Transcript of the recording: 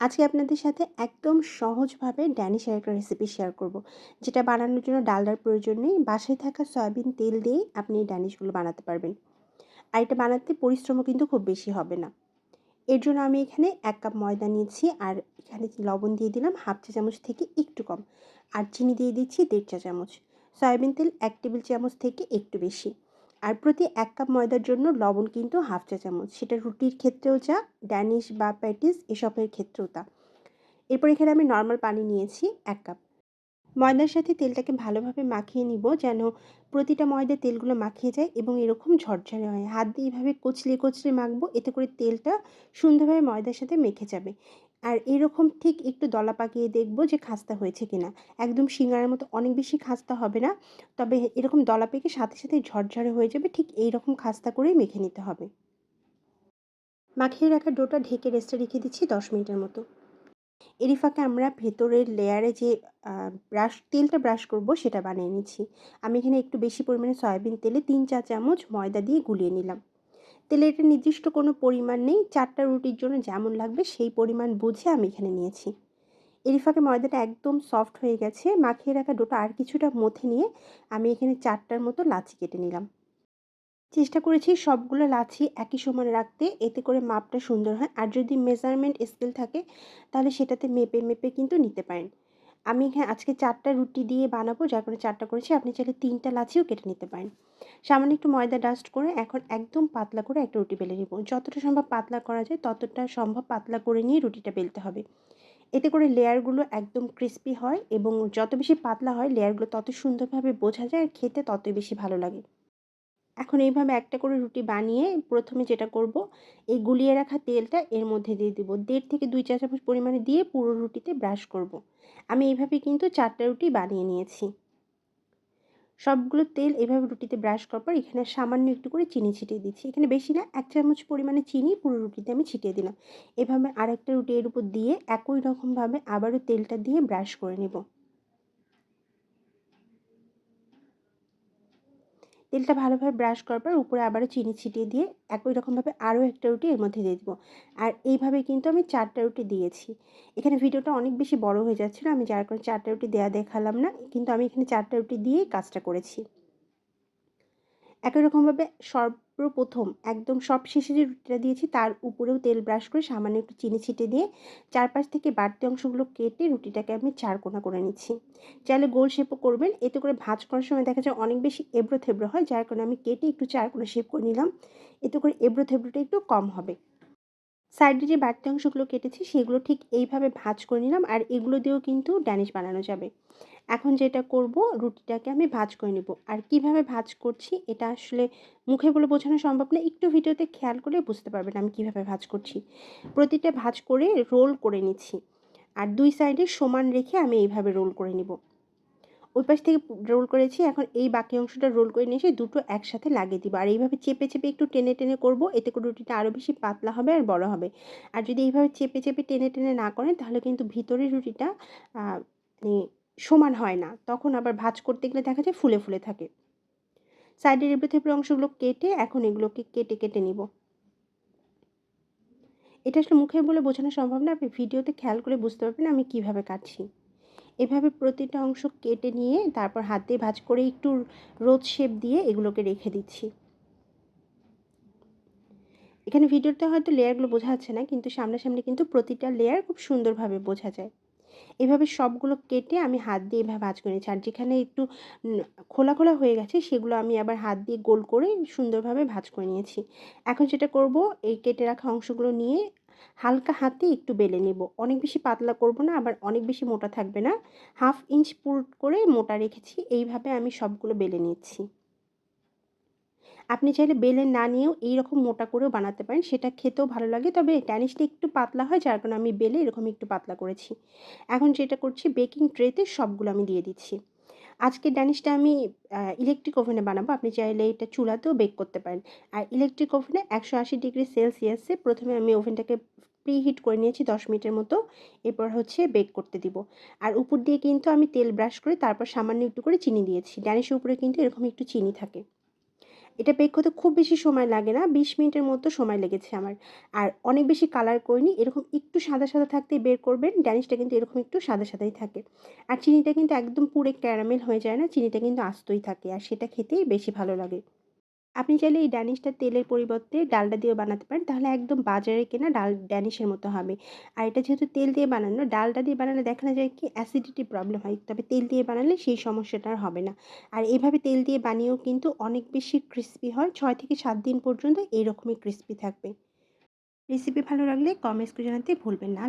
আজকে আপনাদের সাথে একদম সহজভাবে ড্যানিশের একটা রেসিপি শেয়ার করব। যেটা বানানোর জন্য ডালডার প্রয়োজন নেই। বাসায় থাকা সয়াবিন তেল দিয়েই আপনি এই ড্যানিশগুলো বানাতে পারবেন। আর এটা বানাতে পরিশ্রমও কিন্তু খুব বেশি হবে না। এর জন্য আমি এখানে এক কাপ ময়দা নিয়েছি আর এখানে লবণ দিয়ে দিলাম হাফ চা চামচ থেকে একটু কম। আর চিনি দিয়ে দিচ্ছি দেড় চা চামচ। সয়াবিন তেল এক টেবিল চামচ থেকে একটু বেশি। আর প্রতি এক কাপ ময়দার জন্য লবণ কিন্তু হাফ চা চামচ। সেটা রুটির ক্ষেত্রেও যা, ড্যানিশ বা প্যাটিস এসবের ক্ষেত্রেও তা। এরপর এখানে আমি নর্মাল পানি নিয়েছি, এক কাপ। ময়দার সাথে তেলটাকে ভালোভাবে মাখিয়ে নিব যেন প্রতিটা ময়দা তেলগুলো মাখিয়ে যায় এবং এরকম ঝরঝরে হয়। হাত দিয়ে এভাবে কচলে কচলে মাখবো, এতে করে তেলটা সুন্দরভাবে ময়দার সাথে মেখে যাবে। আর এরকম ঠিক একটু দলা পাকিয়ে দেখব যে খাস্তা হয়েছে কিনা। একদম সিঙ্গারের মতো অনেক বেশি খাস্তা হবে না, তবে এরকম দলা পেকে সাথে সাথে ঝরঝরে হয়ে যাবে, ঠিক এই রকম খাস্তা করেই মেখে নিতে হবে। মাখিয়ে রাখা ডোটা ঢেকে রেস্টে রেখে দিচ্ছি দশ মিনিটের মতো। এরই ফাঁকে আমরা ভেতরের লেয়ারে যে ব্রাশ তেলটা ব্রাশ করব সেটা বানিয়ে নিচ্ছি। আমি এখানে একটু বেশি পরিমাণে সয়াবিন তেলে তিন চা চামচ ময়দা দিয়ে গুলিয়ে নিলাম। তেলে এটা নির্দিষ্ট কোনো পরিমাণ নেই, চারটা রুটির জন্য যেমন লাগবে সেই পরিমাণ বুঝে আমি এখানে নিয়েছি। এরই ফাঁকে ময়দাটা একদম সফট হয়ে গেছে, মাখিয়ে রাখা ডোটা আর কিছুটা মথে নিয়ে আমি এখানে চারটার মতো লাচি কেটে নিলাম। চেষ্টা করেছি সবগুলো লাচি একই সমানে রাখতে, এতে করে মাপটা সুন্দর হয়। আর যদি মেজারমেন্ট স্কেল থাকে, তাহলে সেটাতে মেপে মেপে কিন্তু নিতে পারেন। আমি এখানে আজকে চারটা রুটি দিয়ে বানাবো, যার কারণে চারটা করেছি। আপনি চাইলে তিনটা লাচিও কেটে নিতে পারেন। সামান্য একটু ময়দা ডাস্ট করে এখন একদম পাতলা করে একটা রুটি বেলে নেব। যতটা সম্ভব পাতলা করা যায়, ততটা সম্ভব পাতলা করে নিয়ে রুটিটা বেলতে হবে। এতে করে লেয়ারগুলো একদম ক্রিস্পি হয় এবং যত বেশি পাতলা হয় লেয়ারগুলো তত সুন্দরভাবে বোঝা যায় আর খেতে ততই বেশি ভালো লাগে। এখন এইভাবে একটা করে রুটি বানিয়ে প্রথমে যেটা করব, এই গুলিয়ে রাখা তেলটা এর মধ্যে দিয়ে দিব। দেড় থেকে দুই চা চামচ পরিমাণে দিয়ে পুরো রুটিতে ব্রাশ করব। আমি এইভাবে কিন্তু চারটা রুটি বানিয়ে নিয়েছি। সবগুলো তেল এভাবে রুটিতে ব্রাশ করার পর এখানে সামান্য একটু করে চিনি ছিটিয়ে দিচ্ছি। এখানে বেশি না, এক চামচ পরিমাণে চিনি পুরো রুটিতে আমি ছিটিয়ে দিলাম। এভাবে আরেকটা রুটি এর উপর দিয়ে একই রকমভাবে আবারও তেলটা দিয়ে ব্রাশ করে নেব। তেলটা ভালোভাবে ব্রাশ করার পর উপরে আবারও চিনি ছিটিয়ে দিয়ে একই রকমভাবে আরও একটা রুটি এর মধ্যে দিয়ে দেবো। আর এইভাবে কিন্তু আমি চারটা রুটি দিয়েছি। এখানে ভিডিওটা অনেক বেশি বড় হয়ে যাচ্ছিল, আমি যার কারণে চারটা রুটি দেওয়া দেখালাম না, কিন্তু আমি এখানে চারটা রুটি দিয়েই কাজটা করেছি। একই রকমভাবে সর্বপ্রথম, একদম সব শেষে যে রুটিটা দিয়েছি তার উপরেও তেল ব্রাশ করে সামান্য একটু চিনি ছিটে দিয়ে চারপাশ থেকে বাড়তি অংশগুলো কেটে রুটিটাকে আমি চার কোনা করে নিচ্ছি। চাইলে গোল শেপও করবেন, এতে করে ভাজ করার সময় দেখা যায় অনেক বেশি এবড়ো থেবড়ো হয়, যার কারণে আমি কেটে একটু চার কোনা শেপ করে নিলাম। এতে করে এবড়ো থেবড়োটা একটু কম হবে। সাইডে যে বাড়তি অংশগুলো কেটেছি সেগুলো ঠিক এইভাবে ভাজ করে নিলাম আর এগুলো দিয়েও কিন্তু ড্যানিশ বানানো যাবে। এখন যেটা করব, রুটিটাকে আমি ভাজ করে নেব। আর কীভাবে ভাজ করছি, এটা আসলে মুখে বলে বোঝানো সম্ভব না। একটু ভিডিওতে খেয়াল করলে বুঝতে পারবেন আমি কীভাবে ভাজ করছি। প্রতিটা ভাজ করে রোল করে নিচ্ছি। আর দুই সাইডে সমান রেখে আমি এইভাবে রোল করে নিব। ওই পাশ থেকে রোল করেছি, এখন এই বাকি অংশটা রোল করে নিয়ে এসে দুটো একসাথে লাগিয়ে দিব। আর এইভাবে চেপে চেপে একটু টেনে টেনে করব, এতে করে রুটিটা আরও বেশি পাতলা হবে আর বড় হবে। আর যদি এইভাবে চেপে চেপে টেনে টেনে না করেন, তাহলে কিন্তু ভিতরের রুটিটা মানে সমান হয় না। তখন আবার ভাজ করতে গেলে দেখা যায় ফুলে ফুলে থাকে। সাইডের এবড়ো অংশগুলো কেটে এখন এগুলোকে কেটে কেটে নিব। এটা আসলে মুখে বলে বোঝানো সম্ভব না। আপনি ভিডিওতে খেয়াল করে বুঝতে পারবেন আমি কীভাবে কাটছি। এভাবে প্রতিটা অংশ কেটে নিয়ে তারপর হাত দিয়ে ভাজ করে একটু রোদ শেপ দিয়ে এগুলোকে রেখে দিচ্ছি। এখানে ভিডিওতে হয়তো লেয়ারগুলো বোঝা যাচ্ছে না, কিন্তু সামনাসামনি কিন্তু প্রতিটা লেয়ার খুব সুন্দরভাবে বোঝা যায়। এভাবে সবগুলো কেটে আমি হাত দিয়ে এভাবে ভাজ করে নিচ্ছি আর যেখানে একটু খোলা খোলা হয়ে গেছে, সেগুলো আমি আবার হাত দিয়ে গোল করে সুন্দরভাবে ভাজ করে নিয়েছি। এখন যেটা করব, এই কেটে রাখা অংশগুলো নিয়ে হালকা হাতে একটু বেলে নেব। অনেক বেশি পাতলা করব না, আবার অনেক বেশি মোটা থাকবে না। হাফ ইঞ্চ পুর করে মোটা রেখেছি, এইভাবে আমি সবগুলো বেলে নিচ্ছি আপনি চাইলে বেলে না নিয়েও এইরকম মোটা করেও বানাতে পারেন। সেটা খেতেও ভালো লাগে। তবে ট্যানিশটা একটু পাতলা হয়, যার কারণে আমি বেলে এরকম একটু পাতলা করেছি। এখন যেটা করছি, বেকিং ট্রেতে সবগুলো আমি দিয়ে দিচ্ছি। আজকে ড্যানিশটা আমি ইলেকট্রিক ওভেনে বানাবো। আপনি চাইলে এটা চুলাতেও বেক করতে পারেন। আর ইলেকট্রিক ওভেনে একশো আশি ডিগ্রি সেলসিয়াসে প্রথমে আমি ওভেনটাকে প্রি হিট করে নিয়েছি দশ মিনিটের মতো। এরপর হচ্ছে বেক করতে দিব। আর উপর দিয়ে কিন্তু আমি তেল ব্রাশ করে তারপর সামান্য একটু করে চিনি দিয়েছি। ড্যানিশের উপরে কিন্তু এরকম একটু চিনি থাকে। এটা বেক হতে খুব বেশি সময় লাগে না। ২০ মিনিটের মতো সময় লেগেছে আমার। আর অনেক বেশি কালার করিনি। এরকম একটু সাদা, সাদা থাকতে বের করবেন। ড্যানিশটা কিন্তু এরকম একটু সাদা, সাদাই থাকে। আর চিনিটা কিন্তু একদম পুরে ক্যারামেল হয়ে যায় না। চিনিটা কিন্তু আস্তই থাকে। আর সেটা খেতেই বেশি ভালো লাগে। আপনি চাইলে এই ড্যানিশটা তেলের পরিবর্তে ডালডা দিয়েও বানাতে পারেন। তাহলে একদম বাজারে কেনা ডাল ড্যানিশের মতো হবে। আর এটা যেহেতু তেল দিয়ে বানানো, ডালডা দিয়ে বানালে দেখা না যায় কি অ্যাসিডিটি প্রবলেম হয়। তবে তেল দিয়ে বানালে সেই সমস্যাটা আর হবে না। আর এভাবে তেল দিয়ে বানিয়েও কিন্তু অনেক বেশি ক্রিসপি হয়। ছয় থেকে সাত দিন পর্যন্ত এইরকমই ক্রিসপি থাকবে। রেসিপি ভালো লাগলে কমেন্টস করে জানাতে ভুলবেন না।